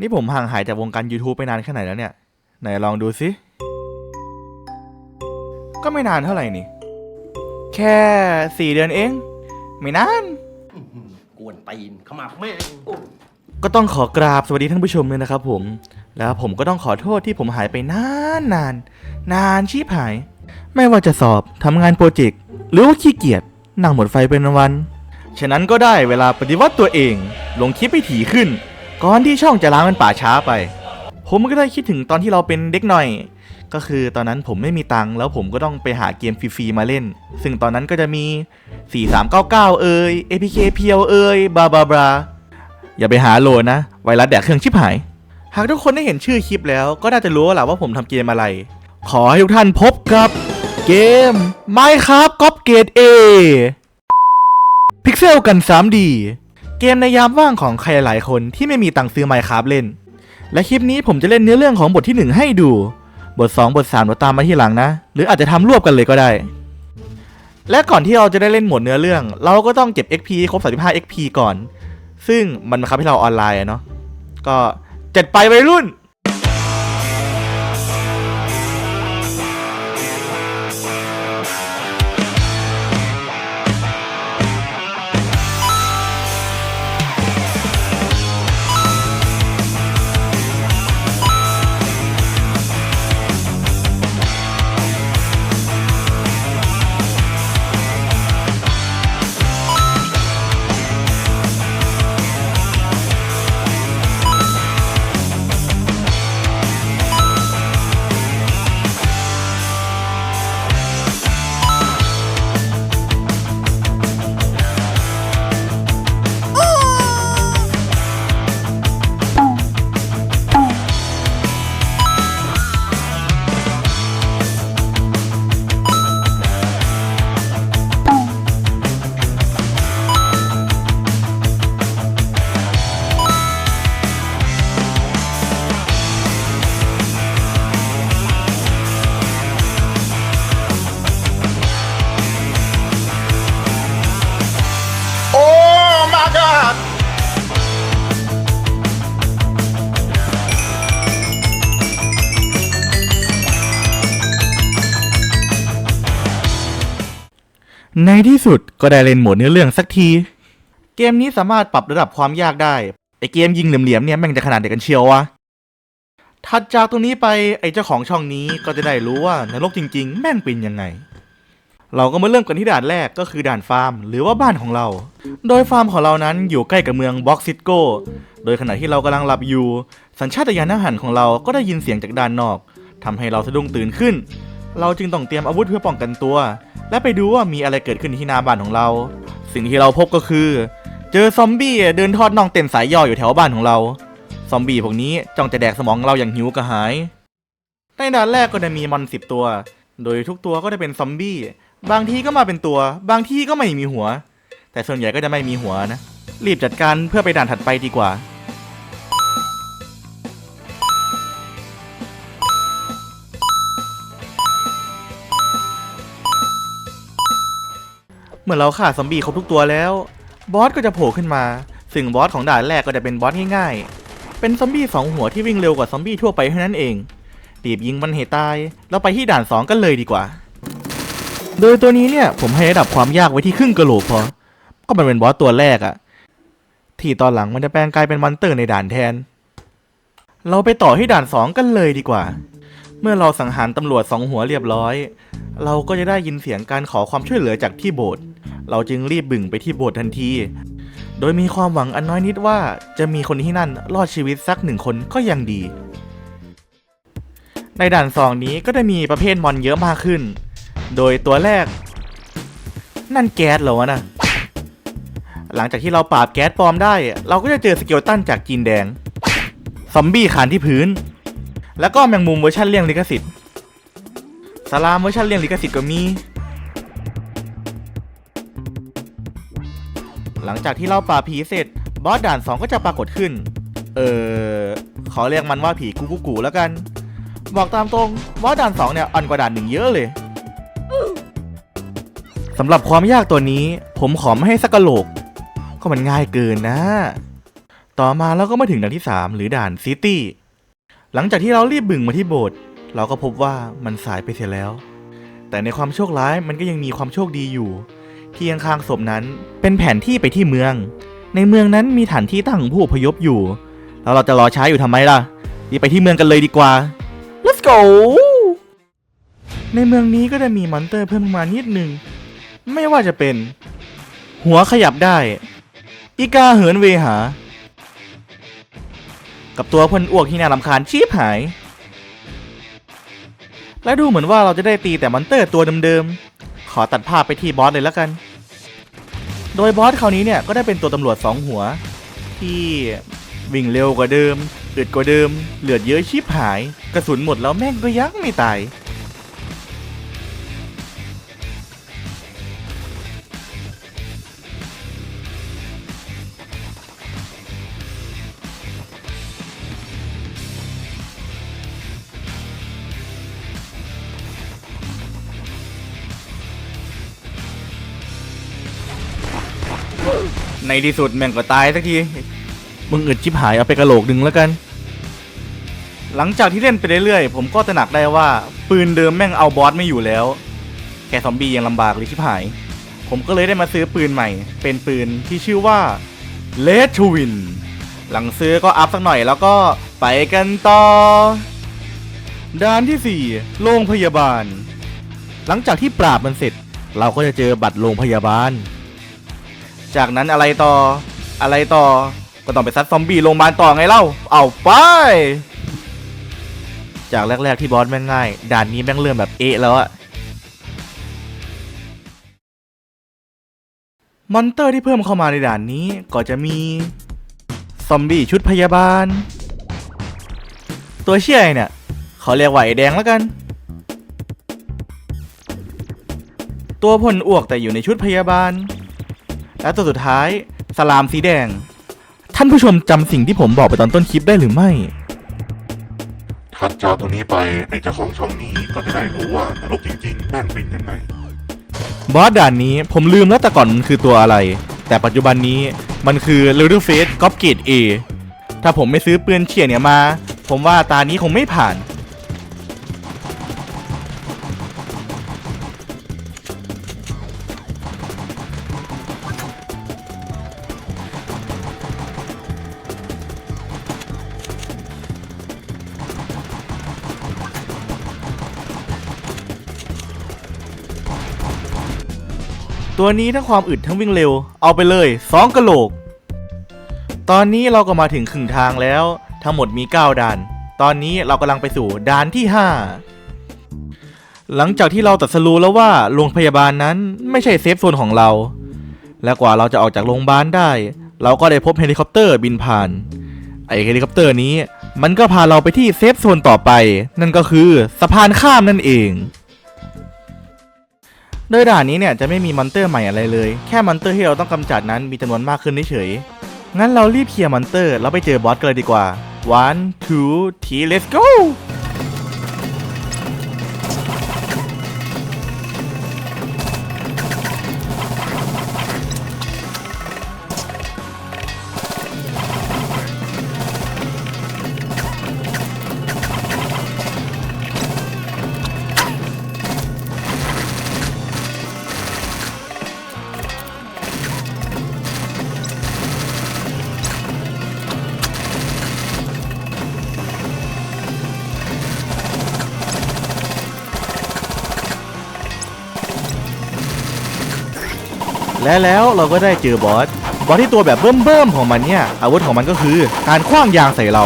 นี่ผมห่างหายจากวงการ YouTube ไปนานแค่ไหนแล้วเนี่ย ไหนลองดูสิ ก็ไม่นานเท่าไหร่นี่ แค่สี่เดือนเอง ไม่นาน กวนตีนเข้ามาแม่งโอ้ก็ต้องขอกราบสวัสดีท่านผู้ชมเลยนะครับผม แล้วผมก็ต้องขอโทษที่ผมหายไปนานนาน นานชีพหาย ไม่ว่าจะสอบทำงานโปรเจกต์ หรือว่าขี้เกียจนั่งหมดไฟเป็นวันๆฉะนั้นก็ได้เวลาปฏิวัติตัวเอง ลงคลิปไปถี่ขึ้น ก่อนที่ช่องจะล้างมันป่าช้าไป ผมก็ได้คิดถึงตอนที่เราเป็นเด็กหน่อย ก็คือตอนนั้นผมไม่มีตังค์แล้วผมก็ต้องไปหาเกมฟรีๆมาเล่น ซึ่งตอนนั้นก็จะมี 4399 เอ่ย APK เพียวเอ่ยบาบาบาอย่าไปหาโหลดนะ ไวรัสแดกเครื่องชิบหาย หากทุกคนได้เห็นชื่อคลิปแล้วก็น่าจะรู้แล้วล่ะว่าผมทำเกมอะไร ขอให้ทุกท่านพบกับเกม Minecraft ก๊อปเกต A พิกเซลกัน 3D เกมในยามว่างของใครหลายคนที่ไม่มีตังค์ซื้อไมค์ครับเล่น และคลิปนี้ผมจะเล่นเนื้อเรื่องของบทที่ 1 ให้ดู บท 2 บท3เราตามมาที่หลังนะ หรืออาจจะทำรวบกันเลยก็ได้ และก่อนที่เราจะได้เล่นหมวดเนื้อเรื่อง เราก็ต้องเก็บ XP ครบ 35 XP ก่อน ซึ่งมันบังคับให้เราออนไลน์เนาะ ก็จัดไปวัยรุ่น ในที่สุดก็ได้เล่นโหมดเนื้อเรื่องสักที เกมนี้สามารถปรับระดับความยากได้ไอเกมยิงเหลี่ยมๆเนี่ยแม่งจะขนาดเด็กกันเชียววะถัดจากตรงนี้ไปไอเจ้าของช่องนี้ก็จะได้รู้ว่านรกจริง ๆ แม่งเป็นยังไง เราก็มาเริ่มกันที่ด่านแรกก็คือด่านฟาร์ม หรือว่าบ้านของเรา โดยฟาร์มของเรานั้นอยู่ใกล้กับเมืองบ็อกซิโกโดยขณะที่เรากำลังหลับอยู่ สัญชาตญาณอาหารของเราก็ได้ยินเสียงจากด้านนอกทำให้เราสะดุ้งตื่นขึ้น เราจึงต้องเตรียมอาวุธเพื่อป้องกันตัว และไปดูว่ามีอะไรเกิดขึ้นที่หน้าบ้านของเรา สิ่งที่เราพบก็คือ เจอซอมบี้เดินทอดน่องเต้นสายย่ออยู่แถวบ้านของเรา ซอมบี้พวกนี้จ้องจะแดกสมองเราอย่างหิวกระหายในด่านแรกก็จะมีมอนสิบตัว โดยทุกตัวก็จะเป็นซอมบี้ บางทีก็มาเป็นตัว บางทีก็ไม่มีหัว แต่ส่วนใหญ่ก็จะไม่มีหัวนะ รีบจัดการเพื่อไปด่านถัดไปดีกว่า เมื่อเราฆ่าซอมบี้ครบทุกตัวแล้ว บอสก็จะโผล่ขึ้นมา ซึ่งบอสของด่านแรกก็จะเป็นบอสง่ายๆ เป็นซอมบี้สองหัวที่วิ่งเร็วกว่าซอมบี้ทั่วไปเท่านั้นเองรีบยิงมันให้ตายแล้วไปที่ด่านสองกันเลยดีกว่า โดยตัวนี้เนี่ยผมให้ระดับความยากไว้ที่ครึ่งกะโหลกพอ ก็มันเป็นบอสตัวแรกอะที่ตอนหลังมันจะแปลงกลายเป็นมอนเตอร์ในด่านแทน เราไปต่อที่ด่านสองกันเลยดีกว่า เมื่อเราสังหารตำรวจสองหัวเรียบร้อย เราก็จะได้ยินเสียงการขอความช่วยเหลือจากที่โบสถ์ เราจึงรีบบึ่งไปที่โบสถ์ทันที โดยมีความหวังอันน้อยนิดว่าจะมีคนที่นั่นรอดชีวิตสักหนึ่งคนก็ยังดี ในด่านสองนี้ก็จะมีประเภทมอนเยอะมากขึ้น โดยตัวแรก นั่นแก๊สเหรอวะนะหลังจากที่เราปราบแก๊สปลอมได้ เราก็จะเจอสเกลตันจากจีนแดง ซอมบี้ขานที่พื้น แล้วก็แมงมุมเวอร์ชันเลี่ยงลิขสิทธิ์สลามเวอร์ชันเลี่ยงลิขสิทธิ์ก็มี หลังจากที่เราปราผีเสร็จ บอสด่าน 2 ก็จะปรากฏขึ้น เออขอเรียกมันว่าผีกูกูกูแล้วกัน บอกตามตรงบอสด่าน 2 เนี่ยอ่อนกว่าด่านหนึ่งเยอะเลยสำหรับความยากตัวนี้ ผมขอไม่ให้สักกะโหลก ก็มันง่ายเกินนะ ต่อมาเราก็มาถึงด่านที่ 3 หรือด่านซิตี้หลังจากที่เรารีบบึ่งมาที่โบสถ์เราก็พบว่ามันสายไปเสียแล้ว แต่ในความโชคร้ายมันก็ยังมีความโชคดีอยู่ ที่ข้างศพนั้นเป็นแผนที่ไปที่เมือง ในเมืองนั้นมีฐานที่ตั้งของผู้อพยพอยู่ แล้วเราจะรอช้าอยู่ทำไมล่ะรีบไปที่เมืองกันเลยดีกว่า let's go ในเมืองนี้ก็จะมีมอนเตอร์เพิ่มมานิดนึงไม่ว่าจะเป็น หัวขยับได้ อีกาเหินเวหา กับตัวพลอ้วกที่น่ารำคาญชีพหาย และดูเหมือนว่าเราจะได้ตีแต่มอนเตอร์ตัวเดิมๆ ขอตัดภาพไปที่บอสเลยแล้วกัน โดยบอสคราวนี้เนี่ยก็ได้เป็นตัวตำรวจสองหัว ที่วิ่งเร็วกว่าเดิมอึดกว่าเดิม เหลือดเยอะชีพหาย กระสุนหมดแล้วแม่งก็ยังไม่ตาย ที่สุดแม่งก็ตายสักที มึงอึดชิบหายเอาไปกระโหลกหนึ่งแล้วกัน หลังจากที่เล่นไปเรื่อยๆ ผมก็ตระหนักได้ว่า ปืนเดิมแม่งเอาบอสไม่อยู่แล้ว แค่ซอมบี้ยังลำบากเลยชิบหาย ผมก็เลยได้มาซื้อปืนใหม่ เป็นปืนที่ชื่อว่า l e d t w i n หลังซื้อก็อัพสักหน่อยแล้วก็ไปกันต่อด้านที่ 4 โรงพยาบาล หลังจากที่ปราบมันเสร็จ เราก็จะเจอบัตรโรงพยาบาล จากนั้นอะไรต่ออะไรต่อก็ต้องไปซัดซอมบี้โรงพยาบาลต่อไงเล่า เอาไป จากแรก ๆ ที่บอสแม่งง่าย ด่านนี้แม่งเริ่มแบบเอะแล้วอะมอนเตอร์ที่เพิ่มเข้ามาในด่านนี้ก็จะมี ซอมบี้ชุดพยาบาล ตัวเชี่ยไอเนี่ยเขาเรียกว่าไอแดงแล้วกัน ตัวพ่นอ้วกแต่อยู่ในชุดพยาบาล และตัวสุดท้ายสลามสีแดง ท่านผู้ชมจำสิ่งที่ผมบอกไปตอนต้นคลิปได้หรือไม่ถัดจากตรงนี้ไปไอ้เจ้าของช่องนี้ก็จะได้รู้ว่านรกจริงๆแม่งเป็นยังไงบอสด่านนี้ผมลืมแล้วแต่ก่อนมันคือตัวอะไร แต่ปัจจุบันนี้มันคือ Little Face g o p g a t e A ถ้าผมไม่ซื้อปืนเฉียเนี่ยมา ผมว่าตานี้คงไม่ผ่าน ตัวนี้ทั้งความอึดทั้งวิ่งเร็ว เอาไปเลย2กะโหลก ตอนนี้เราก็มาถึงครึ่งทางแล้ว ทั้งหมดมี 9ด่าน ตอนนี้เรากำลังไปสู่ด่านที่ 5 หลังจากที่เราตัดสรู้แล้วว่าโรงพยาบาลนั้นไม่ใช่เซฟโซนของเรา และกว่าเราจะออกจากโรงพยาบาลได้ เราก็ได้พบเฮลิคอปเตอร์บินผ่าน ไอเฮลิคอปเตอร์นี้ มันก็พาเราไปที่เซฟโซนต่อไป นั่นก็คือสะพานข้ามนั่นเอง โดยด่านนี้เนี่ยจะไม่มีมอนเตอร์ใหม่อะไรเลย แค่มอนเตอร์ที่เราต้องกำจัดนั้นมีจำนวนมากขึ้นเฉยงั้นเรารีบเคลียร์มอนเตอร์แล้วไปเจอบอสกันเลยดีกว่า one two three let's go และแล้วเราก็ได้เจอบอส บอสที่ตัวแบบเบิ่มๆของมันเนี่ย อาวุธของมันก็คือการคว้างยางใส่เรา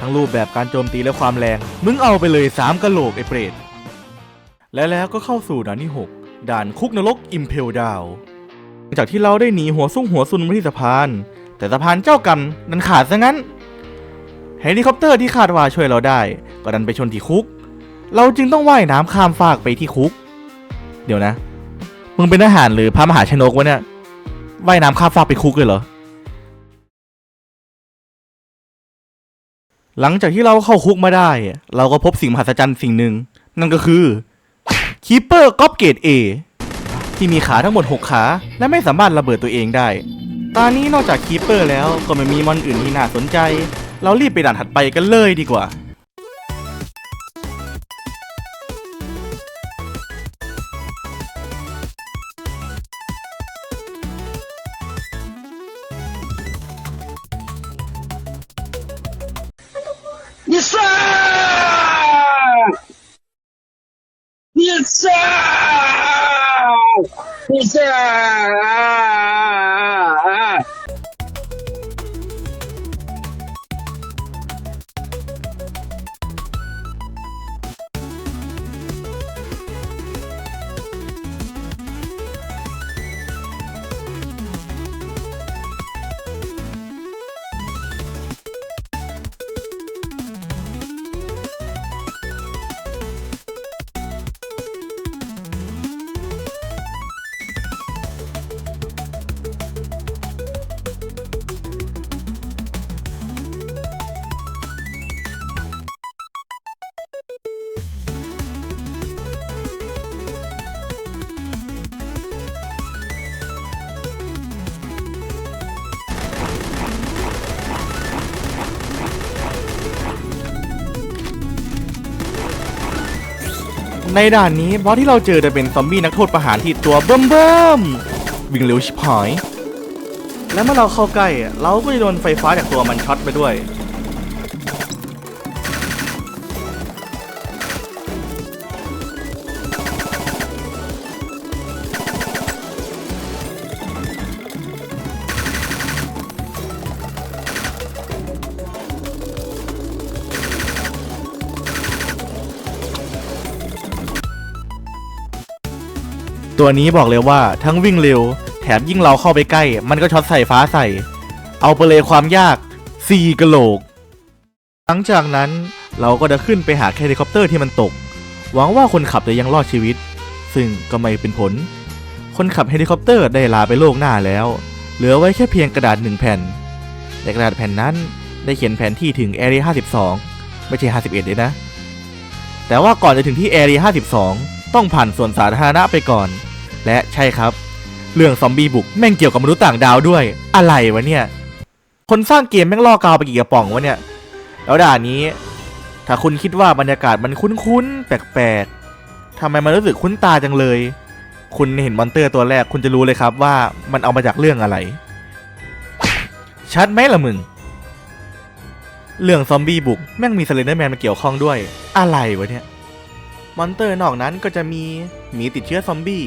ทั้งรูปแบบการโจมตีและความแรง มึงเอาไปเลย 3กะโหลกไอ้เปรต และแล้วก็เข้าสู่ด่านที่ 6 ด่านคุกนรกอิมเพลดาว จากที่เราได้หนีหัวซุ่งหัวซุนมาที่สะพาน แต่สะพานเจ้ากรรมดันขาดซะงั้น เฮลิคอปเตอร์ที่คาดว่าช่วยเราได้ ก็ดันไปชนที่คุก เราจึงต้องว่ายน้ำข้ามฟากไปที่คุก เดี๋ยวนะ มึงเป็นทหารหรือพระมหาชนกวะเนี่ย ว่ายน้ำข้ามฟากไปคุกเลยเหรอ หลังจากที่เราเข้าคุกมาได้ เราก็พบสิ่งมหัศจรรย์สิ่งหนึ่ง นั่นก็คือคีเปอร์กอปเกตเอ ที่มีขาทั้งหมด 6 ขา และไม่สามารถระเบิดตัวเองได้ ตอนนี้นอกจากคีเปอร์แล้วก็ไม่มีมอนอื่นที่น่าสนใจ เรารีบไปด่านถัดไปกันเลยดีกว่า Yes sir ในด่านนี้บอสที่เราเจอจะเป็นซอมบี้นักโทษประหารที่ตัวเบิ่มเบิ่มๆวิ่งเร็วชิบหาย และเมื่อเราเข้าใกล้เราก็จะโดนไฟฟ้าจากตัวมันช็อตไปด้วย ตัวนี้บอกเลยว่าทั้งวิ่งเร็ว แถมยิ่งเราเข้าไปใกล้ มันก็ช็อตใส่ฟ้าใส่ เอาไปเลยความยาก4กะโหลก หลังจากนั้นเราก็จะขึ้นไปหาเฮลิคอปเตอร์ที่มันตก หวังว่าคนขับจะยังรอดชีวิต ซึ่งก็ไม่เป็นผล คนขับเฮลิคอปเตอร์ได้ลาไปโลกหน้าแล้ว เหลือไว้แค่เพียงกระดาษหนึ่งแผ่นแต่กระดาษแผ่นนั้นได้เขียนแผนที่ถึงแอเรีย52 ไม่ใช่ 51เลยนะ แต่ว่าก่อนจะถึงที่แอเรีย52 ต้องผ่านส่วนสาธารณะไปก่อน และใช่ครับ เรื่องซอมบี้บุกแม่งเกี่ยวกับมนุษย์ต่างดาวด้วย อะไรวะเนี่ย คนสร้างเกมแม่งล่อกาวไปกี่กระป๋องวะเนี่ย แล้วด่านนี้ ถ้าคุณคิดว่าบรรยากาศมันคุ้นๆแปลกๆทำไมมันรู้สึกคุ้นตาจังเลย คุณเห็นมอนเตอร์ตัวแรกคุณจะรู้เลยครับว่ามันเอามาจากเรื่องอะไร ชัดไหมล่ะมึงเรื่องซอมบี้บุกแม่งมีสเลนเดอร์แมนมาเกี่ยวข้องด้วย อะไรวะเนี่ย มอนเตอร์นอกนั้นก็จะมีหมีติดเชื้อซอมบี้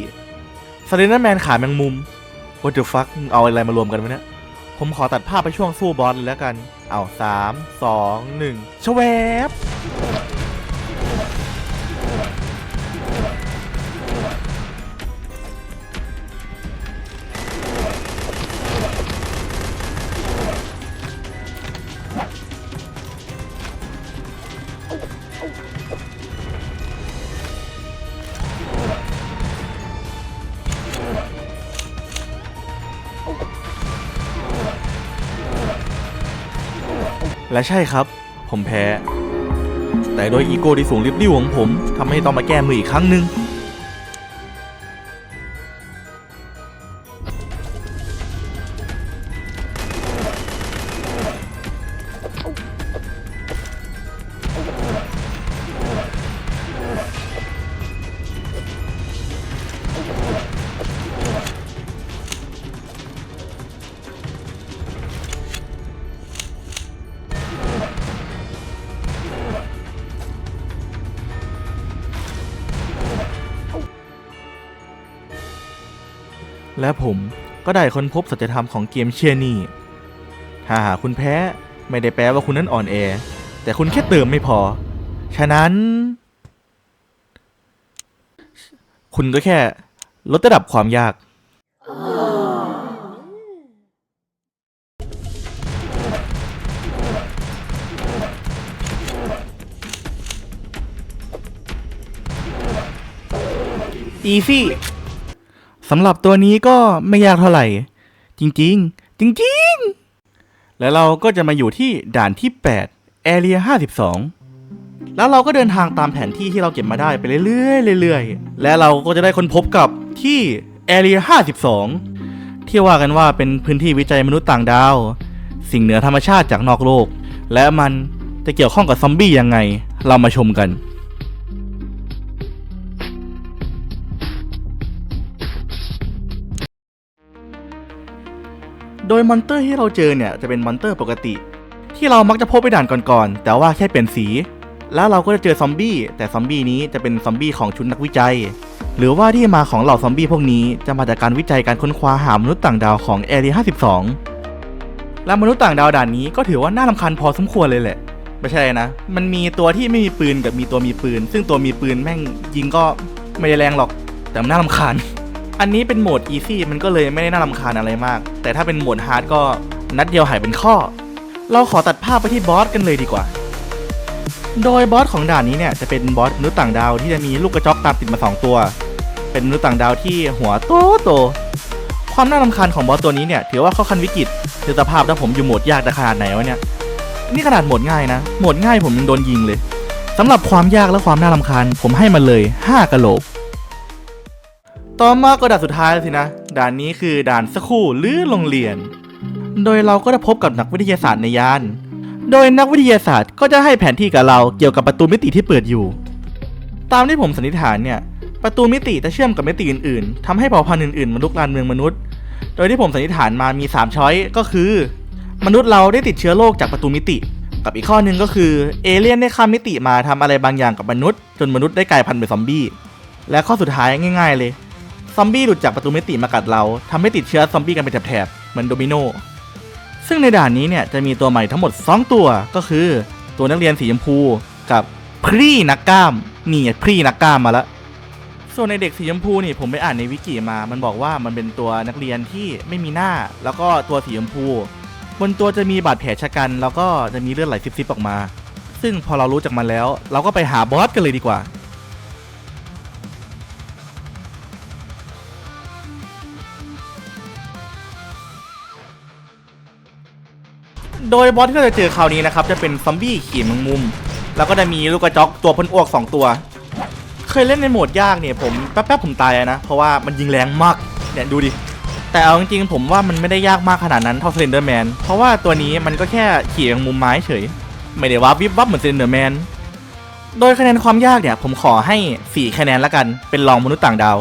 สเลนเดอร์แมนขาแมงมุม What the fuck เอาอะไรมารวมกันวะเนี่ย ผมขอตัดภาพไปช่วงสู้บอสเลยแล้วกัน เอาสามสองหนึ่งชวบ และใช่ครับ ผมแพ้ แต่โดยอีโก้ที่สูงริบลิ่วของผมทำให้ต้องมาแก้มืออีกครั้งหนึ่ง และผมก็ได้ค้นพบสัจธรรมของเกมเชียร์นี่ถ้าหากคุณแพ้ไม่ได้แปลว่าคุณนั้นอ่อนแอ แต่คุณแค่เติมไม่พอ ฉะนั้น คุณก็แค่ลดระดับความยาก อีซี่ สำหรับตัวนี้ก็ไม่ยากเท่าไหร่ จริงๆ จริงๆ แล้วเราก็จะมาอยู่ที่ด่านที่8 Area 52 แล้วเราก็เดินทางตามแผนที่ที่เราเก็บมาได้ไปเรื่อยๆเรื่อยๆ และเราก็จะได้ค้นพบกับที่ Area 52 ที่ว่ากันว่าเป็นพื้นที่วิจัยมนุษย์ต่างดาว สิ่งเหนือธรรมชาติจากนอกโลก และมันจะเกี่ยวข้องกับซอมบี้ยังไง เรามาชมกัน โดยมอนเตอร์ที่เราเจอเนี่ยจะเป็นมอนเตอร์ปกติ ที่เรามักจะพบไปด่านก่อนๆแต่ว่าแค่เปลี่ยนสี แล้วเราก็จะเจอซอมบี้แต่ซอมบี้นี้จะเป็นซอมบี้ของชุดนักวิจัย หรือว่าที่มาของเหล่าซอมบี้พวกนี้จะมาจากการวิจัยการค้นคว้าหามนุษย์ต่างดาวของแอรี52 และมนุษย์ต่างดาวด่านนี้ก็ถือว่าน่ารำคาญพอสมควรเลยแหละไม่ใช่นะ มันมีตัวที่ไม่มีปืนกับมีตัวมีปืน ซึ่งตัวมีปืนแม่งยิงก็ไม่ได้แรงหรอก แต่มันน่ารำคาญ อันนี้เป็นโหมด easy มันก็เลยไม่ได้น่ารำคาญอะไรมาก แต่ถ้าเป็นโหมด hard ก็นัดเดียวหายเป็นข้อ เราขอตัดภาพไปที่บอสกันเลยดีกว่า โดยบอสของด่านนี้เนี่ยจะเป็นบอสมนุษย์ต่างดาวที่จะมีลูกกระจอกตามติดมา 2 ตัว เป็นมนุษย์ต่างดาวที่หัวโตโต ความน่ารำคาญของบอสตัวนี้เนี่ยถือว่าเข้าขั้นวิกฤตคือสภาพถ้าผมอยู่โหมดยากจะขนาดไหนวะเนี่ย นี่ขนาดโหมดง่ายนะ โหมดง่ายผมยังโดนยิงเลยสำหรับความยากและความน่ารำคาญผมให้มันเลย 5กะโหลก ต่อมาก็ด่านสุดท้ายแล้วสินะ ด่านนี้คือด่านสคูลหรือโรงเรียน โดยเราก็จะพบกับนักวิทยาศาสตร์ในยาน โดยนักวิทยาศาสตร์ก็จะให้แผนที่กับเราเกี่ยวกับประตูมิติที่เปิดอยู่ ตามที่ผมสันนิษฐานเนี่ย ประตูมิติจะเชื่อมกับมิติอื่นๆทำให้เผ่าพันธุ์อื่นๆมาลุกลานเมืองมนุษย์ โดยที่ผมสันนิษฐานมามี 3 ช้อยก็คือ มนุษย์เราได้ติดเชื้อโรคจากประตูมิติ กับอีกข้อหนึ่งก็คือเอเลี่ยนได้ข้ามมิติมาทำอะไรบางอย่างกับมนุษย์ จนมนุษย์ได้กลายพันธุ์เป็นซอมบี้ และข้อสุดท้ายง่าย ๆเลย ซอมบี้หลุดจากประตูมิติมากัดเราทำให้ติดเชื้อซอมบี้กันเป็นแถบๆเหมือนโดมิโนซึ่งในด่านนี้เนี่ยจะมีตัวใหม่ทั้งหมด 2 ตัวก็คือ ตัวนักเรียนสีชมพูกับพรีนักกล้ามนี่พรีนักกล้ามมาแล้วส่วนในเด็กสีชมพูนี่ผมไปอ่านในวิกิมา มันบอกว่ามันเป็นตัวนักเรียนที่ไม่มีหน้า แล้วก็ตัวสีชมพู บนตัวจะมีบาดแผลชะกัน แล้วก็จะมีเลือดไหลซิบๆออกมา ซึ่งพอเรารู้จักมันแล้ว เราก็ไปหาบอสกันเลยดีกว่า โดยบอสที่เราจะเจอคราวนี้นะครับ จะเป็นซอมบี้ขี่มังมุม แล้วก็จะมีลูกกระจอกตัวพ่นอ้วก 2 ตัว เคยเล่นในโหมดยากเนี่ยผมแป๊บๆผมตายนะ เพราะว่ามันยิงแรงมาก เนี่ยดูดิ แต่เอาจริงๆผมว่ามันไม่ได้ยากมากขนาดนั้นเท่า Slenderman เพราะว่าตัวนี้มันก็แค่ขี่แมงมุมไม้เฉย ไม่ได้วับวิบวับเหมือน Slenderman โดยคะแนนความยากเนี่ยผมขอให้ 4 คะแนนละกัน เป็นรองมนุษย์ต่างดาว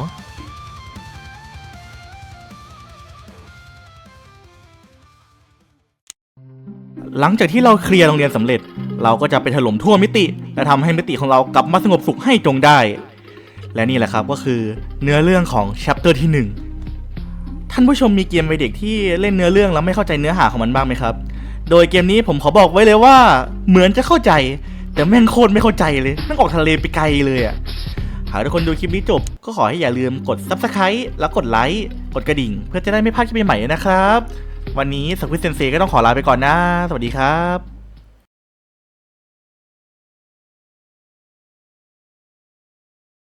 หลังจากที่เราเคลียร์โรงเรียนสำเร็จ เราก็จะไปถล่มทั่วมิติ และทำให้มิติของเรากลับมาสงบสุขให้จงได้ และนี่แหละครับก็คือเนื้อเรื่องของ chapter ที่ 1 ท่านผู้ชมมีเกมวัยเด็กที่เล่นเนื้อเรื่องแล้วไม่เข้าใจเนื้อหาของมันบ้างไหมครับ โดยเกมนี้ผมขอบอกไว้เลยว่า เหมือนจะเข้าใจ แต่แม่งโคตรไม่เข้าใจเลยแม่งออกทะเลไปไกลเลยอะหากทุกคนดูคลิปนี้จบ ก็ขอให้อย่าลืมกด subscribe แล้วกดไลค์กดกระดิ่ง เพื่อจะได้ไม่พลาดคลิปใหม่ๆนะครับ วันนี้สักวิตเซนเซก็ต้องขอลาไปก่อนนะ สวัสดีครับ